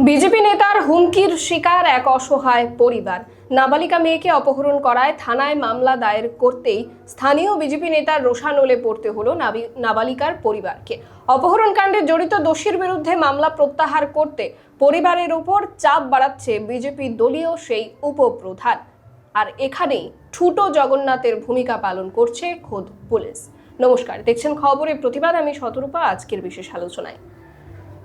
BJP নেতার হুমকির শিকার এক অসহায় পরিবার। নাবালিকা মেয়েকে অপহরণ করায় থানায় মামলা দায়ের করতেই স্থানীয় বিজেপি নেতার রোষানলে পড়তে হলো নাবি- নাবালিকার পরিবারকে। অপহরণ কাণ্ডে জড়িত দোষীর বিরুদ্ধে মামলা প্রত্যাহার করতে পরিবারের উপর চাপ বাড়াচ্ছে বিজেপি দলীয় সেই উপপ্রধান। আর এখানেই ঠুটো জগন্নাথের ভূমিকা পালন করছে খোদ পুলিশ। নমস্কার, দেখছেন খবরের প্রতিবাদ। আমি শতরূপা, আজকের বিশেষ আলোচনায়।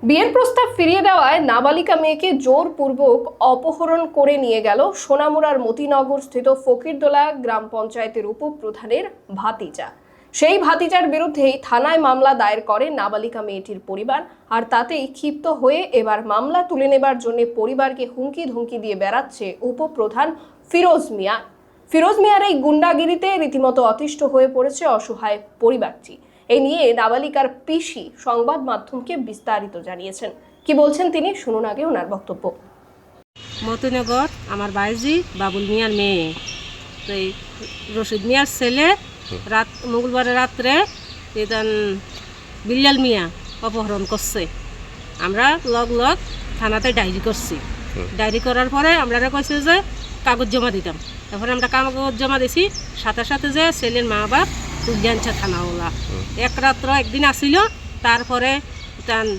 বিয়ের প্রস্তাব ফিরিয়ে দেওয়ায় নাবালিকা মেয়েকে জোরপূর্বক অপহরণ করে নিয়ে গেল সোনামুড়ার মতিনগর স্থিত ফকিরদোলা গ্রাম পঞ্চায়েতের উপপ্রধানের ভাতিজা। সেই ভাতিজার বিরুদ্ধেই থানায় মামলা দায়ের করে নাবালিকা মেয়েটির পরিবার আর তাতেই ক্ষিপ্ত হয়ে এবার মামলা তুলে নেবার জন্য পরিবারকে হুমকি ধুমকি দিয়ে বেড়াচ্ছে উপপ্রধান ফিরোজ মিয়া ফিরোজ মিয়ার এই গুন্ডাগিরিতে রীতিমতো অতিষ্ঠ হয়ে পড়েছে অসহায় পরিবারটি। এই নিয়ে নাবালিকার পিসি সংবাদ মাধ্যমকে বিস্তারিত জানিয়েছেন। কি বলছেন তিনি শুনুন আগে ওনার বক্তব্য। মতিনগর আমার বাইজি বাবুল মিয়ার মেয়ে। তো এই রশিদ মিয়ার ছেলে রাত মঙ্গলবার রাত্রে এদান বিল্লাল মিয়া অপহরণ করছে। আমরা লগ লগ থানাতে ডায়েরি করছি। ডায়েরি করার পরে আমরা কইছে যে কাগজ জমা দিতাম। তারপরে আমরা কাগজ জমা দিছি। সাথে সাথে যে ছেলের মা বাপ তুলে আনছে থানাওয়ালা এক রাত্র একদিন আসিল তারপরে তান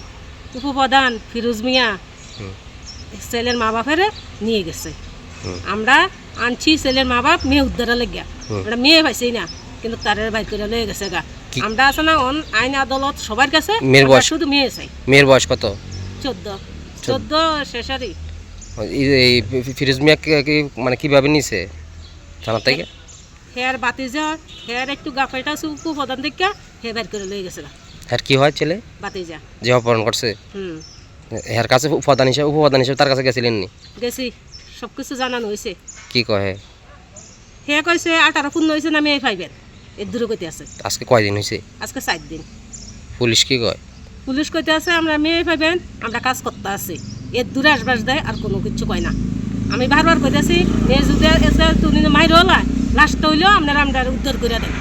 উপপ্রধান ফিরোজ মিয়া ছেলের মা বাপের নিয়ে গেছে। আমরা আনছি ছেলের মা বাপ মেয়ে উদ্ধারা লেগে আমরা মেয়ে পাইছি না কিন্তু তার বাইর করে লয়ে গেছে গা। আমরা আছে না অন আইন আদালত সবার কাছে মেয়ের বয়স? শুধু মেয়ে চাই। মেয়ের বয়স কত? চোদ্দ। চোদ্দ। শেষারি। এই- ফিরোজ মিয়া মানে কীভাবে নিছে? থানা থেকে? হেয়ার বাতি যা হেয়ার একটু গাফাইটা সুপু প্রধান থেকে হে বাইর করে লয়ে গেছে গা। আর কি হয় ছেলে? বাতি যা। যে অপহরণ করছে? হুম। এর কাছে উপাদান হিসেবে উপপ্রধান হিসেবে তার কাছে গেছিলেন নি? গেছি। সব কিছু জানানো হয়েছে কি কহে? হে কইছে আঠারো পূর্ণ হয়েছে না মেয়ে পাইবেন এর দূরে কইতে আছে। আজকে কয়দিন হয়েছে আজকে চার দিন। পুলিশ কি কয়? পুলিশ কইতে আছে আমরা মেয়ে পাইবেন আমরা কাজ করতে আছি। এর দূরে আসবাস দেয় আর কোনো কিছু কয় না। আমি বারবার কইতেছি মেয়ে যদি তুমি মাইর হলা লাস্ট হইলেও আপনারা আমরা উদ্ধার করে দেন।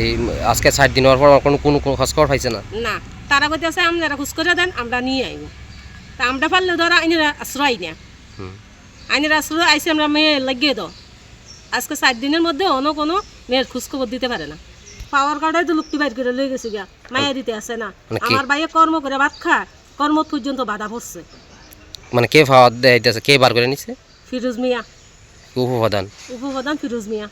এই আজকে চার দিন হওয়ার পর কোনো কোনো খোঁজ খবর পাইছে না। না তারা কইতেছে আপনারা খুশ করে দেন আমরা নিয়ে আইব। তা আমরা পারলে ধরো আইনের আশ্রয় না আইনের আশ্রয় আইসে আমরা মেয়ে লাগিয়ে দাও। আজকে চার দিনের মধ্যে অন্য কোনো মেয়ের খোঁজ খবর দিতে পারে না। পাওয়ার কার্ডে তো লুকটি বাইর করে লয়ে গেছে গিয়া মায়া দিতে আসে না। মানে আমার বাইরে কর্ম করে ভাত খায় কর্ম পর্যন্ত বাধা পড়ছে। মানে কে ফাওয়ার দেয়তেছে কে বার করে নিছে? ফিরোজ মিয়া। উপপ্রধান। উপপ্রধান ফিরোজ মিয়া।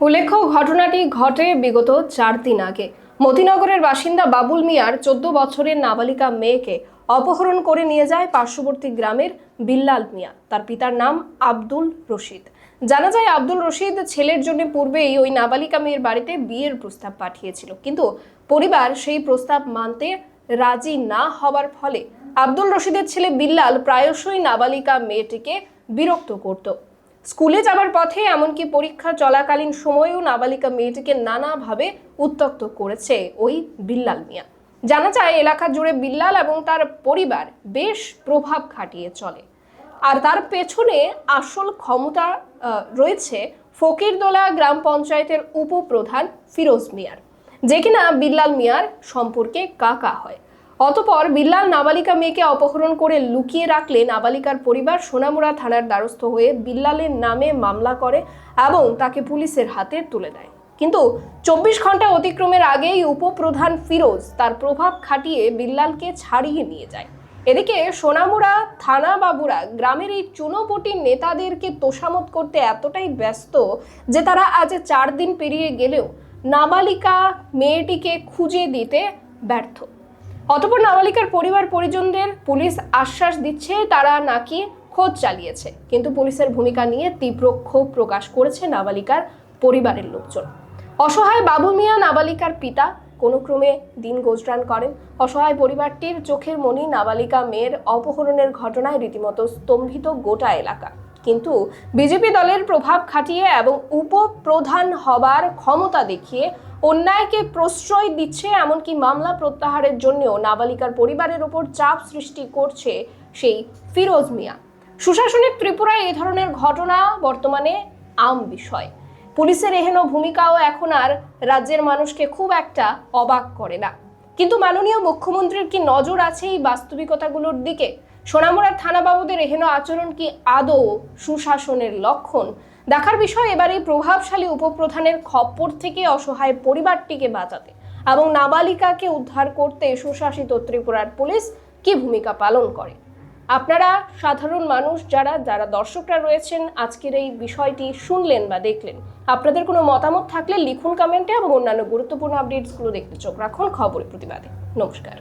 উল্লেখ্য ঘটনাটি ঘটে বিগত চার দিন আগে। মতিনগরের বাসিন্দা বাবুল মিয়ার চোদ্দ বছরের নাবালিকা মেয়েকে অপহরণ করে নিয়ে যায় পার্শ্ববর্তী গ্রামের বিল্লাল মিয়া। তার পিতার নাম আব্দুল রশিদ। জানা যায় আব্দুল রশিদ ছেলের জন্য পূর্বেই ওই নাবালিকা মেয়ের বাড়িতে বিয়ের প্রস্তাব পাঠিয়েছিল। কিন্তু পরিবার সেই প্রস্তাব মানতে রাজি না হবার ফলে আব্দুল রশিদের ছেলে বিল্লাল প্রায়শই নাবালিকা মেয়েটিকে বিরক্ত করত। স্কুলে যাবার পথে এমনকি পরীক্ষা চলাকালীন সময়েও নাবালিকা মেয়েটিকে নানাভাবে উত্তক্ত করেছে ওই বিল্লাল মিয়া। জানা যায়, এলাকা জুড়ে বিল্লাল এবং তার পরিবার বেশ প্রভাব খাটিয়ে চলে। আর তার পেছনে আসল ক্ষমতা রয়েছে ফকিরদোলা গ্রাম পঞ্চায়েতের উপপ্রধান ফিরোজ মিয়ার। যে কিনা বিল্লাল মিয়ার সম্পর্কে কাকা হয়। অতপর বিল্লাল নাবালিকা মেয়েকে অপহরণ করে লুকিয়ে রাখলে নাবালিকার পরিবার সোনামুড়া থানার দ্বারস্থ হয়ে বিল্লালের নামে মামলা করে এবং তাকে পুলিশের হাতে তুলে দেয়। কিন্তু চব্বিশ ঘণ্টা অতিক্রমের আগেই উপপ্রধান ফিরোজ তার প্রভাব খাটিয়ে বিল্লালকে ছাড়িয়ে নিয়ে যায়। এদিকে সোনামুড়া থানা বাবুরা গ্রামের এই চুনোপটি নেতাদেরকে তোষামত করতে এতটাই ব্যস্ত যে তারা আজ চার দিন পেরিয়ে গেলেও নাবালিকা মেয়েটিকে খুঁজে দিতে ব্যর্থ। অতপর নাবালিকার পরিবার পরিজনদের পুলিশ আশ্বাস দিচ্ছে, তারা নাকি খোঁজ চালিয়েছে। কিন্তু পুলিশের ভূমিকা নিয়ে তীব্র ক্ষোভ প্রকাশ করেছে নাবালিকার পরিবারের লোকজন। অসহায় বাবু মিয়া নাবালিকার পিতা কোনো ক্রমে দিন গোজরান করেন। অসহায় পরিবারটির চোখের মনি নাবালিকা মেয়ের অপহরণের ঘটনায় রীতিমতো স্তম্ভিত গোটা এলাকা। কিন্তু বিজেপি দলের প্রভাব খাটিয়ে এবং উপপ্রধান হবার ক্ষমতা দেখিয়ে অন্যায়কে প্রশ্রয় দিচ্ছে এমনকি মামলা প্রত্যাহারের জন্যও নাবালিকার পরিবারের ওপর চাপ সৃষ্টি করছে সেই ফিরোজ মিয়া। সুশাসনের ত্রিপুরায় এই ধরনের ঘটনা বর্তমানে আম বিষয়। পুলিশের এহেন ভূমিকাও এখন আর রাজ্যের মানুষকে খুব একটা অবাক করে না। কিন্তু মাননীয় মুখ্যমন্ত্রীর কি নজর আছে এই বাস্তবিকতাগুলোর দিকে? সোনামুড়ার থানাবাবুদের এহেন আচরণ কি আদৌ সুশাসনের লক্ষণ? দেখার বিষয়, এবার এই প্রভাবশালী উপপ্রধানের খপ্পর থেকে অসহায় পরিবারটিকে বাঁচাতে এবং নাবালিকাকে উদ্ধার করতে সুশাসিত ত্রিপুরার পুলিশ কি ভূমিকা পালন করে? আপনারা সাধারণ মানুষ যারা যারা দর্শকরা রয়েছেন, আজকের এই বিষয়টি শুনলেন বা দেখলেন। আপনাদের কোনো মতামত থাকলে লিখুন কমেন্টে এবং অন্যান্য গুরুত্বপূর্ণ আপডেটসগুলো দেখতে চোখ রাখুন খবরের প্রতিবাদে। নমস্কার।